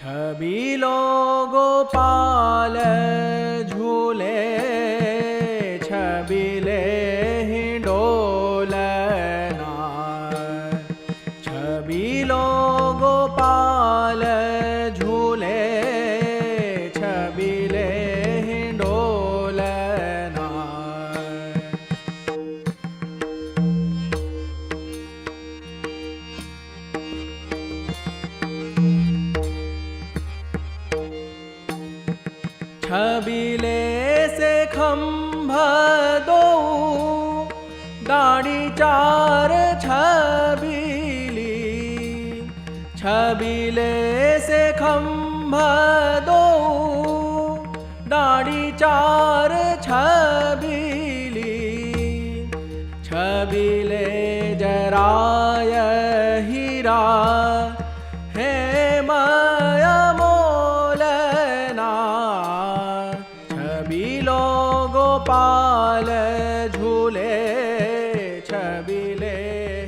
છબીલો ગોપાલ ઝૂલે છબીલે હિંડોલના છબીલો ગોપાલ. छबिले से खंभ दो। दाढ़ी चार छबिली। छबिले से खंभ दो। दाढ़ी चार छबिली। छबिले जराय हीरा गोपाल झूले छबिले।